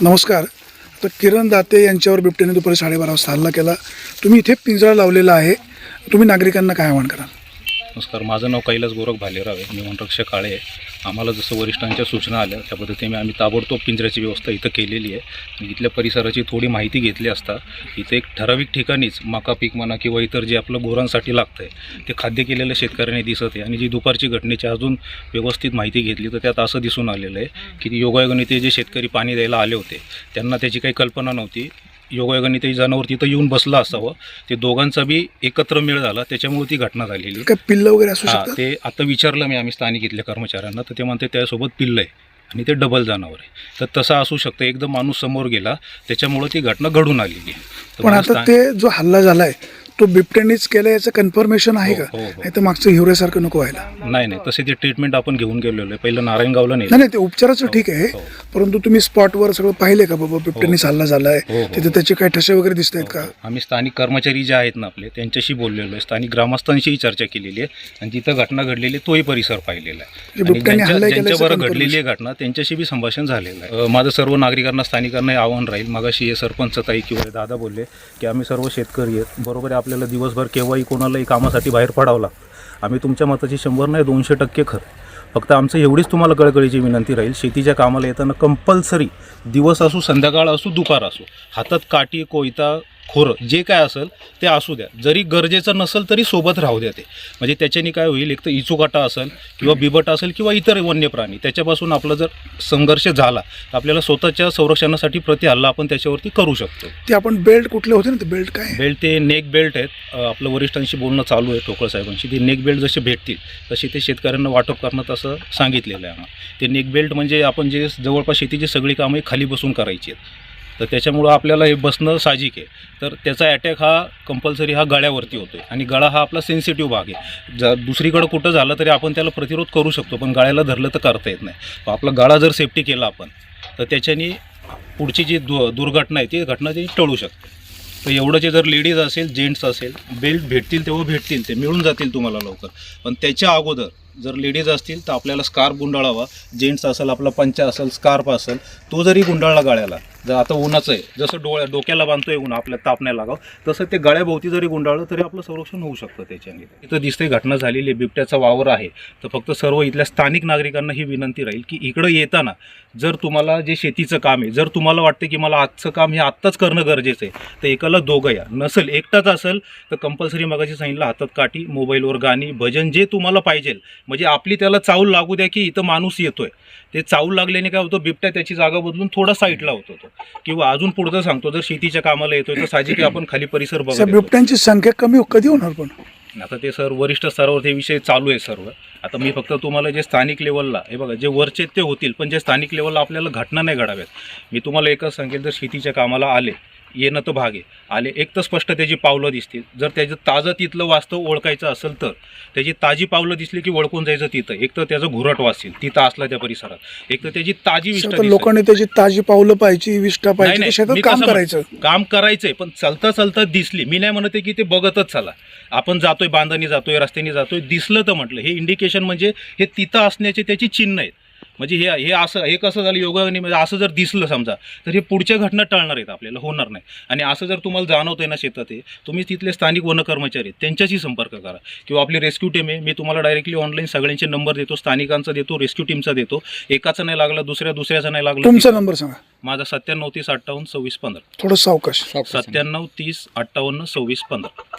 नमस्कार. तर किरण दाते यांच्यावर बिबट्याने दुपारी साडेबारा वाजता हल्ला केला. तुम्ही इथे पिंजरा लावलेला आहे. तुम्ही नागरिकांना काय आवाहन कराल? नमस्कार माझं नाव कैलास गोरख भालेराव आहे. मी वनरक्षक काळे आहे. आम्हाला जसं वरिष्ठांच्या सूचना आल्या त्या पद्धतीने आम्ही ताबडतोब पिंजऱ्याची व्यवस्था इथं केलेली आहे. आणि इथल्या परिसराची थोडी माहिती घेतली असता इथं एक ठराविक ठिकाणीच मका पीक म्हणा किंवा इतर जे आपलं गुरांसाठी लागतं आहे ते खाद्य केलेलं शेतकऱ्यांनी दिसत आहे. आणि जी दुपारची घटनेची अजून व्यवस्थित माहिती घेतली तर त्यात असं दिसून आलेलं आहे की योगायोगाने ते जे शेतकरी पाणी द्यायला आले होते त्यांना त्याची काही कल्पना नव्हती. योगायोगाने ते जनावर तिथं येऊन बसलं असावं. ते दोघांचा बी एकत्र मेळ झाला त्याच्यामुळे ती घटना झालेली. काय पिल्लं वगैरे असू हा शकतात? ते आता विचारलं मी आम्ही स्थानिक इथल्या कर्मचाऱ्यांना तर ते म्हणते त्यासोबत पिल्लं आहे आणि ते डबल जनावर आहे. तर तसं असू शकतं एकदम माणूस समोर गेला त्याच्यामुळं ती घटना घडून आलेली आहे. तर पण मला आता स्थान- ते जो हल्ला झालाय तो बिबट्यानेच केला याचं कन्फर्मेशन आहे हो, का? हो, हो. नाही तर मागचं हिवऱ्यासारखं नको व्हायला. नाही नाही. तसे ते ट्रीटमेंट आपण घेऊन गेलेलो आहे. पहिलं नारायणगावला नाही नाही नाही ते उपचाराचं ठीक आहे. हो. परंतु तुम्ही स्पॉटवर सगळं पाहिले का बाबा बिबट्यानेच हल्ला झालाय? हो, हो. तिथे त्याचे काही ठसे वगैरे दिसत आहेत का? आम्ही स्थानिक कर्मचारी जे आहेत ना आपले त्यांच्याशी बोललेलो आहे. स्थानिक ग्रामस्थांशीही चर्चा केलेली आहे. आणि जिथं घटना घडलेली आहे तोही परिसर पाहिलेला आहे. म्हणजे आणि बिबट्याने ज्यांच्या- हल्ला केल्याचं ज्यांच्याबरोबर confirmation. घडलेली आहे घटना त्यांच्याशी बी संभाषण झालेलं आहे. अं, माझं सर्व नागरिकांना स्थानिकांना हे आव्हान राहील. मगाशी हे सरपंच ताई किंवा दादा बोलले की आम्ही सर्व शेतकरी आहेत. बरोबर आहे आपल्याला दिवसभर केव्हाही कोणालाही कामासाठी बाहेर पडावं लागतं आम्ही तुमच्या मताची शंभर नाही दोनशे टक्के खरं. फक्त आमचं एवढीच तुम्हाला कळकळीची विनंती राहील शेतीच्या कामाला येताना कंपल्सरी दिवस असू संध्याकाळ असू दुपार असू. हातात काठी कोयता खोरं जे काय असेल ते असू द्या. जरी गरजेचं नसेल तरी सोबत राहू द्या ते. म्हणजे त्याच्याने काय होईल एक तर इचुकाटा असेल किंवा बिबट असेल किंवा इतर वन्य प्राणी त्याच्यापासून आपला जर संघर्ष झाला तर आपल्याला स्वतःच्या संरक्षणासाठी प्रति हल्ला आपण त्याच्यावरती करू शकतो. ते आपण बेल्ट कुठले होते ना ते बेल्ट काय? बेल्ट ते नेक बेल्ट आहेत. आपलं वरिष्ठांशी बोलणं चालू आहे ठोकळ साहेबांशी. ते नेक बेल्ट जसे भेटतील तसे ते शेतकऱ्यांना वाटप करण्यात असं सांगितलेलं आहे आम्हाला. ते नेक बेल्ट म्हणजे आपण जे जवळपास शेतीची सगळी कामं खाली बसून करायची आहेत. तर त्याच्यामुळं आपल्याला हे बसणं साहजिक आहे. तर त्याचा अटॅक हा कंपल्सरी हा गळ्यावरती होतो आहे आणि गळा हा आपला सेन्सिटिव्ह भाग आहे. जर दुसरीकडं कुठं झालं तरी आपण त्याला प्रतिरोध करू शकतो पण गळ्याला धरलं तर करता येत नाही. आपला गळा जर सेफ्टी केला आपण तर त्याच्यानी पुढची जी दु दुर्घटना आहे ती घटना ती टळू शकते. तर एवढं जे जर लेडीज असेल जेंट्स असेल बेल्ट भेटतील तेव्हा भेटतील ते मिळून जातील तुम्हाला लवकर. पण त्याच्या अगोदर जर लेडीज असतील तर आपल्याला स्कार्फ गुंडाळावा. जेंट्स असेल आपला पंचा असेल स्कार्फ असेल तो जरी गुंडाळला गळ्याला जर आता उन्हाचं आहे. जसं डोळ्या डोक्याला बांधतोय ऊन आपल्या ताप नाही लागावं. तसं ते गळ्याभोवती जरी गुंडाळलं तरी आपलं संरक्षण होऊ शकतं त्याच्याने. इथं दिसते घटना झालेली आहे. बिबट्याचा वावर आहे. तर फक्त सर्व इथल्या स्थानिक नागरिकांना ही विनंती राहील की इकडं येताना जर तुम्हाला जे शेतीचं काम आहे जर तुम्हाला वाटतं की मला आजचं काम हे आत्ताच करणं गरजेचं आहे तर एकाला दोघं या. नसेल एकटाच असेल तर कंपल्सरी मगाशी सांगितलं हातात काठी मोबाईलवर गाणी भजन जे तुम्हाला पाहिजे. म्हणजे आपली त्याला चावल लागू द्या की इथं माणूस येतोय. ते चावल लागल्याने काय होतं बिबट्या त्याची जागा बदलून थोडा साईडला होतो तो किंवा अजून पुढचं सांगतो जर शेतीच्या कामाला येतोय तर साहजिक आपण खाली परिसर साहेब, येतो. बिबट्यांची संख्या कमी कधी होणार पण? आता ते सर वरिष्ठ स्तरावर ते विषय चालू आहे सर्व. आता मी फक्त तुम्हाला जे स्थानिक लेवलला हे बघा जे वरचे ते होतील पण जे स्थानिक लेवलला आपल्याला घटना नाही घडाव्यात. मी तुम्हाला एकच सांगेल जर शेतीच्या कामाला आले येणं तर भाग आहे. आले एक तर स्पष्ट त्याची पावलं दिसतील. जर त्याचं ताजं तिथलं वास्तव ओळखायचं असेल तर त्याची ताजी पावलं दिसली की ओळखून जायचं तिथं. एक तर त्याचं घुरट वाचतील तिथं असला त्या परिसरात. एक तर त्याची ताजी विष्ठा. लोकांनी त्याची ताजी पावलं पाहिजे विष्ठा पाहिजे काम करायचं. काम करायचंय पण चलता चलता दिसली. मी नाही म्हणते की ते बघतच चला. आपण जातोय बांधानी जातोय रस्त्याने जातोय दिसलं तर म्हटलं. हे इंडिकेशन म्हणजे हे तिथं असण्याचे त्याची चिन्ह आहेत. म्हणजे हे हे असं हे कसं झालं योगाने म्हणजे असं जर दिसलं समजा तर हे पुढच्या घटना टळणार आहेत आपल्याला होणार नाही. आणि असं जर तुम्हाला जाणवतंय ना शेतात हे तुम्ही तिथले स्थानिक वन कर्मचारी आहेत त्यांच्याशी संपर्क करा. किंवा आपली रेस्क्यू टीम आहे मी तुम्हाला डायरेक्टली ऑनलाईन सगळ्यांचे नंबर देतो स्थानिकांचा देतो रेस्क्यू टीमचा देतो. एकाचा नाही लागला दुसऱ्या दुसऱ्याचा नाही लागला तुमचा नंबर सांगा. माझा सत्त्याण्णव तीस अठ्ठावन्न सव्वीस पंधरा. थोडं सावकाश. सत्त्याण्णव तीस अठ्ठावन्न सव्वीस पंधरा.